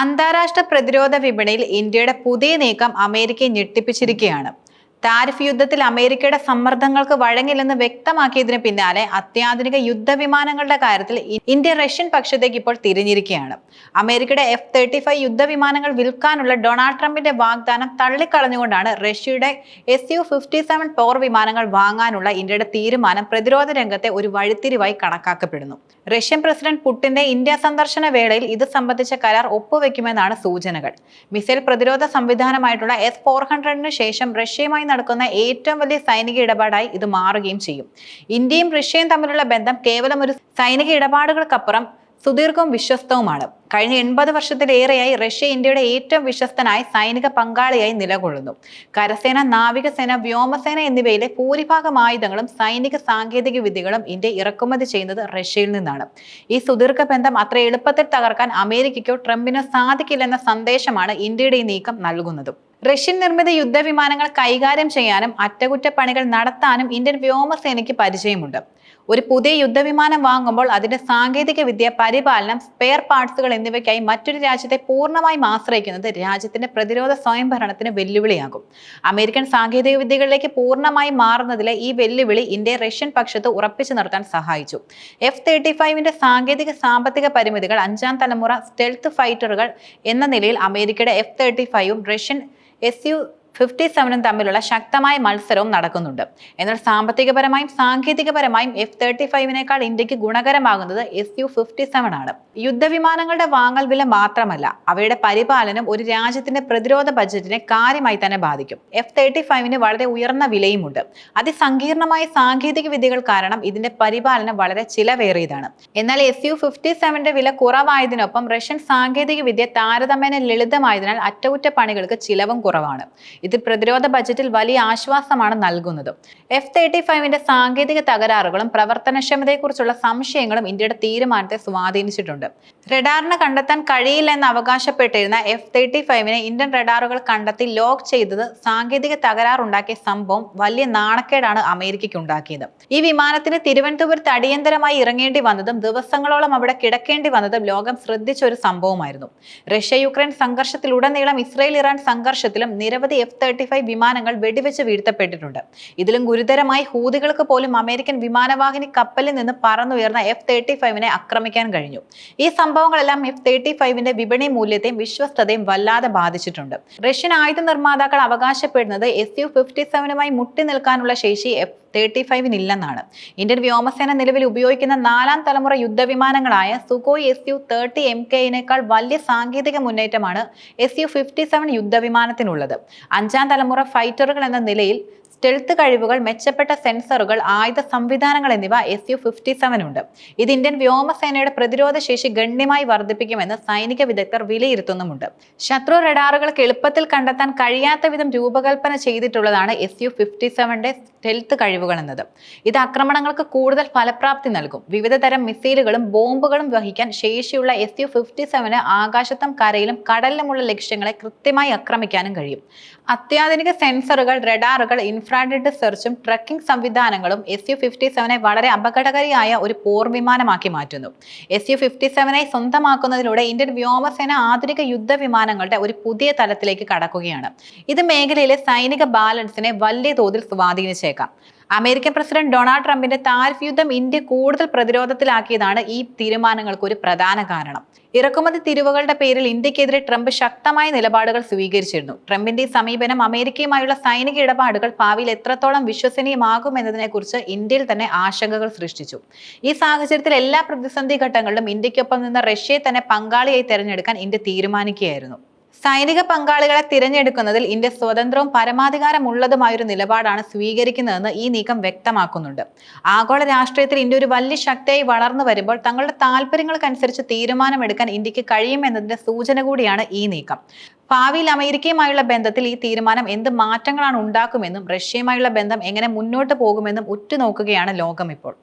അന്താരാഷ്ട്ര പ്രതിരോധ വിപണിയിൽ ഇന്ത്യയുടെ പുതിയ നീക്കം അമേരിക്കയെ ഞെട്ടിപ്പിച്ചിരിക്കുകയാണ്. താരിഫ് യുദ്ധത്തിൽ അമേരിക്കയുടെ സമ്മർദ്ദങ്ങൾക്ക് വഴങ്ങില്ലെന്ന് വ്യക്തമാക്കിയതിന് പിന്നാലെ അത്യാധുനിക യുദ്ധവിമാനങ്ങളുടെ കാര്യത്തിൽ ഇന്ത്യ റഷ്യൻ പക്ഷത്തേക്ക് ഇപ്പോൾ തിരിഞ്ഞിരിക്കുകയാണ്. അമേരിക്കയുടെ എഫ് തേർട്ടി ഫൈവ് യുദ്ധവിമാനങ്ങൾ വിൽക്കാനുള്ള ഡൊണാൾഡ് ട്രംപിന്റെ വാഗ്ദാനം തള്ളിക്കളഞ്ഞുകൊണ്ടാണ് റഷ്യയുടെ എസ് യു ഫിഫ്റ്റി സെവൻ പോർ വിമാനങ്ങൾ വാങ്ങാനുള്ള ഇന്ത്യയുടെ തീരുമാനം പ്രതിരോധ രംഗത്തെ ഒരു വഴിത്തിരിവായി കണക്കാക്കപ്പെടുന്നു. റഷ്യൻ പ്രസിഡന്റ് പുടിന്റെ ഇന്ത്യ സന്ദർശന വേളയിൽ ഇത് സംബന്ധിച്ച കരാർ ഒപ്പുവെക്കുമെന്നാണ് സൂചനകൾ. മിസൈൽ പ്രതിരോധ സംവിധാനമായിട്ടുള്ള എസ് ഫോർ ഹൺഡ്രഡിന് ശേഷം റഷ്യയുമായി നടക്കുന്ന ഏറ്റവും വലിയ സൈനിക ഇടപാടായി ഇത് മാറുകയും ചെയ്യും. ഇന്ത്യയും റഷ്യയും തമ്മിലുള്ള ബന്ധം കേവലം ഒരു സൈനിക ഇടപാടുകൾക്കപ്പുറം സുദീർഘവും വിശ്വസ്തവുമാണ്. കഴിഞ്ഞ എൺപത് വർഷത്തിലേറെയായി റഷ്യ ഇന്ത്യയുടെ ഏറ്റവും വിശ്വസ്തനായ സൈനിക പങ്കാളിയായി നിലകൊള്ളുന്നു. കരസേന നാവികസേന വ്യോമസേന എന്നിവയിലെ ഭൂരിഭാഗം ആയുധങ്ങളും സൈനിക സാങ്കേതിക വിദ്യകളും ഇന്ത്യ ഇറക്കുമതി ചെയ്യുന്നത് റഷ്യയിൽ നിന്നാണ്. ഈ സുദീർഘ ബന്ധം അത്ര എളുപ്പത്തിൽ തകർക്കാൻ അമേരിക്കയ്ക്കോ ട്രംപിനോ സാധിക്കില്ലെന്ന സന്ദേശമാണ് ഇന്ത്യയുടെ ഈ നീക്കം നൽകുന്നതും. റഷ്യൻ നിർമ്മിത യുദ്ധവിമാനങ്ങൾ കൈകാര്യം ചെയ്യാനും അറ്റകുറ്റപ്പണികൾ നടത്താനും ഇന്ത്യൻ വ്യോമസേനയ്ക്ക് പരിചയമുണ്ട്. ഒരു പുതിയ യുദ്ധവിമാനം വാങ്ങുമ്പോൾ അതിന്റെ സാങ്കേതിക വിദ്യ പരിപാലനം സ്പെയർ പാർട്സുകൾ എന്നിവയ്ക്കായി മറ്റൊരു രാജ്യത്തെ പൂർണമായും ആശ്രയിക്കുന്നത് രാജ്യത്തിന്റെ പ്രതിരോധ സ്വയംഭരണത്തിന് വെല്ലുവിളിയാകും. അമേരിക്കൻ സാങ്കേതിക വിദ്യകളിലേക്ക് പൂർണമായും മാറുന്നതിലെ ഈ വെല്ലുവിളി ഇന്ത്യ റഷ്യൻ പക്ഷത്ത് ഉറപ്പിച്ചു നിർത്താൻ സഹായിച്ചു. എഫ് തേർട്ടി ഫൈവിന്റെ സാങ്കേതിക സാമ്പത്തിക പരിമിതികൾ അഞ്ചാം തലമുറ സ്റ്റെൽത്ത് ഫൈറ്ററുകൾ എന്ന നിലയിൽ അമേരിക്കയുടെ എഫ് തേർട്ടി ഫൈവും റഷ്യൻ എസ് യു ഫിഫ്റ്റി സെവനും തമ്മിലുള്ള ശക്തമായ മത്സരവും നടക്കുന്നുണ്ട്. എന്നാൽ സാമ്പത്തികപരമായും സാങ്കേതികപരമായും എഫ് തേർട്ടി ഫൈവിനേക്കാൾ ഇന്ത്യയ്ക്ക് ഗുണകരമാകുന്നത് എസ് യു ഫിഫ്റ്റി സെവൻ ആണ് യുദ്ധവിമാനങ്ങളുടെ വാങ്ങൽ വില മാത്രമല്ല അവയുടെ പരിപാലനം ഒരു രാജ്യത്തിന്റെ പ്രതിരോധ ബജറ്റിനെ കാര്യമായി തന്നെ ബാധിക്കും. എഫ് തേർട്ടി ഫൈവിന് വളരെ ഉയർന്ന വിലയുമുണ്ട്. അതിസങ്കീർണമായ സാങ്കേതിക വിദ്യകൾ കാരണം ഇതിന്റെ പരിപാലനം വളരെ ചിലവേറിയതാണ്. എന്നാൽ എസ് യു ഫിഫ്റ്റി സെവന്റെ വില കുറവായതിനൊപ്പം റഷ്യൻ സാങ്കേതിക വിദ്യ താരതമ്യേന ലളിതമായതിനാൽ അറ്റകുറ്റപ്പണികൾക്ക് ചിലവും കുറവാണ്. ഇത് പ്രതിരോധ ബജറ്റിൽ വലിയ ആശ്വാസമാണ് നൽകുന്നത്. എഫ് തേർട്ടി ഫൈവിന്റെ സാങ്കേതിക തകരാറുകളും പ്രവർത്തനക്ഷമതയെക്കുറിച്ചുള്ള സംശയങ്ങളും ഇന്ത്യയുടെ തീരുമാനത്തെ സ്വാധീനിച്ചിട്ടുണ്ട്. റഡാറിന് കണ്ടെത്താൻ കഴിയില്ല എന്ന് അവകാശപ്പെട്ടിരുന്ന എഫ് തേർട്ടി ഫൈവിനെ ഇന്ത്യൻ റഡാറുകൾ കണ്ടെത്തി ലോക്ക് ചെയ്തത് സാങ്കേതിക തകരാറുണ്ടാക്കിയ സംഭവം വലിയ നാണക്കേടാണ് അമേരിക്കയ്ക്ക് ഉണ്ടാക്കിയത്. ഈ വിമാനത്തിന് തിരുവനന്തപുരത്ത് അടിയന്തരമായി ഇറങ്ങേണ്ടി വന്നതും ദിവസങ്ങളോളം അവിടെ കിടക്കേണ്ടി വന്നതും ലോകം ശ്രദ്ധിച്ച ഒരു സംഭവമായിരുന്നു. റഷ്യ യുക്രൈൻ സംഘർഷത്തിലുടനീളം ഇസ്രായേൽ ഇറാൻ സംഘർഷത്തിലും നിരവധി എഫ് തേർട്ടി ഫൈവ് വിമാനങ്ങൾ വെടിവെച്ച് വീഴ്ത്തപ്പെട്ടിട്ടുണ്ട്. ഇതിലും ഗുരുതരമായി ഹൂതികൾക്ക് പോലും അമേരിക്കൻ വിമാനവാഹിനി കപ്പലിൽ നിന്ന് പറന്നുയർന്ന എഫ് തേർട്ടി ഫൈവിനെ ആക്രമിക്കാൻ കഴിഞ്ഞു. ഈ സംഭവങ്ങളെല്ലാം എഫ് തേർട്ടി ഫൈവിന്റെ വിപണി മൂല്യത്തെയും വിശ്വസ്തതയും വല്ലാതെ ബാധിച്ചിട്ടുണ്ട്. റഷ്യൻ ആയുധ നിർമ്മാതാക്കൾ അവകാശപ്പെടുന്നത് എസ് യു ഫിഫ്റ്റി സെവനുമായി മുട്ടി നിൽക്കാനുള്ള ശേഷി എഫ് തേർട്ടി ഫൈവിന് ഇല്ലെന്നാണ് ഇന്ത്യൻ വ്യോമസേന നിലവിൽ ഉപയോഗിക്കുന്ന നാലാം തലമുറ യുദ്ധവിമാനങ്ങളായ Sukhoi S U thirty M കെയിനേക്കാൾ വലിയ സാങ്കേതിക മുന്നേറ്റമാണ് എസ് യു ഫിഫ്റ്റി സെവൻ യുദ്ധവിമാനത്തിനുള്ളത്. അഞ്ചാം തലമുറ ഫൈറ്ററുകൾ എന്ന നിലയിൽ സ്റ്റെൽത്ത് കഴിവുകൾ മെച്ചപ്പെട്ട സെൻസറുകൾ ആയുധ സംവിധാനങ്ങൾ എന്നിവ എസ് യു ഫിഫ്റ്റി സെവൻ ഉണ്ട്. ഇത് ഇന്ത്യൻ വ്യോമസേനയുടെ പ്രതിരോധ ശേഷി ഗണ്യമായി വർദ്ധിപ്പിക്കുമെന്ന് സൈനിക വിദഗ്ധർ വിലയിരുത്തുന്നുമുണ്ട്. ശത്രു റഡാറുകൾക്ക് എളുപ്പത്തിൽ കണ്ടെത്താൻ കഴിയാത്ത വിധം രൂപകൽപ്പന ചെയ്തിട്ടുള്ളതാണ് എസ് യു ഫിഫ്റ്റി സെവന്റെ സ്റ്റെൽത്ത് കഴിവുകൾ എന്നത്. ഇത് ആക്രമണങ്ങൾക്ക് കൂടുതൽ ഫലപ്രാപ്തി നൽകും. വിവിധ തരം മിസൈലുകളും ബോംബുകളും വഹിക്കാൻ ശേഷിയുള്ള എസ് യു ഫിഫ്റ്റി സെവന് ആകാശത്തും കരയിലും കടലിലുമുള്ള ലക്ഷ്യങ്ങളെ കൃത്യമായി ആക്രമിക്കാനും കഴിയും. അത്യാധുനിക സെൻസറുകൾ റഡാറുകൾ ഇൻഫ്രാറെഡ് സെർച്ചും ട്രക്കിംഗ് സംവിധാനങ്ങളും എസ് യു ഫിഫ്റ്റി സെവനെ വളരെ അപകടകാരിയായ ഒരു പോർ വിമാനമാക്കി മാറ്റുന്നു. എസ് യു ഫിഫ്റ്റി സെവനെ സ്വന്തമാക്കുന്നതിലൂടെ ഇന്ത്യൻ വ്യോമസേന ആധുനിക യുദ്ധ വിമാനങ്ങളുടെ ഒരു പുതിയ തലത്തിലേക്ക് കടക്കുകയാണ്. ഇത് മേഖലയിലെ സൈനിക ബാലൻസിനെ വലിയ തോതിൽ സ്വാധീനിച്ചേക്കാം. അമേരിക്കൻ പ്രസിഡന്റ് ഡൊണാൾഡ് ട്രംപിന്റെ താരിഫ് യുദ്ധം ഇന്ത്യ കൂടുതൽ പ്രതിരോധത്തിലാക്കിയതാണ് ഈ തീരുമാനങ്ങൾക്ക് ഒരു പ്രധാന കാരണം. ഇറക്കുമതി തിരിവുകളുടെ പേരിൽ ഇന്ത്യക്കെതിരെ ട്രംപ് ശക്തമായ നിലപാടുകൾ സ്വീകരിച്ചിരുന്നു. ട്രംപിന്റെ ഈ സമീപനം അമേരിക്കയുമായുള്ള സൈനിക ഇടപാടുകൾ ഭാവിയിൽ എത്രത്തോളം വിശ്വസനീയമാകും എന്നതിനെക്കുറിച്ച് ഇന്ത്യയിൽ തന്നെ ആശങ്കകൾ സൃഷ്ടിച്ചു. ഈ സാഹചര്യത്തിൽ എല്ലാ പ്രതിസന്ധി ഘട്ടങ്ങളിലും ഇന്ത്യക്കൊപ്പം നിന്ന് റഷ്യയെ തന്നെ പങ്കാളിയായി തെരഞ്ഞെടുക്കാൻ ഇന്ത്യ തീരുമാനിക്കുകയായിരുന്നു. സൈനിക പങ്കാളികളെ തിരഞ്ഞെടുക്കുന്നതിൽ ഇന്ത്യ സ്വതന്ത്രവും പരമാധികാരമുള്ളതുമായൊരു നിലപാടാണ് സ്വീകരിക്കുന്നതെന്ന് ഈ നീക്കം വ്യക്തമാക്കുന്നുണ്ട്. ആഗോള രാഷ്ട്രീയത്തിൽ ഇന്ത്യ ഒരു വലിയ ശക്തിയായി വളർന്നു വരുമ്പോൾ തങ്ങളുടെ താല്പര്യങ്ങൾക്കനുസരിച്ച് തീരുമാനമെടുക്കാൻ ഇന്ത്യയ്ക്ക് കഴിയുമെന്നതിന്റെ സൂചന കൂടിയാണ് ഈ നീക്കം. ഭാവിയിൽ അമേരിക്കയുമായുള്ള ബന്ധത്തിൽ ഈ തീരുമാനം എന്ത് മാറ്റങ്ങളാണ് ഉണ്ടാക്കുമെന്നും റഷ്യയുമായുള്ള ബന്ധം എങ്ങനെ മുന്നോട്ട് പോകുമെന്നും ഉറ്റുനോക്കുകയാണ് ലോകം ഇപ്പോൾ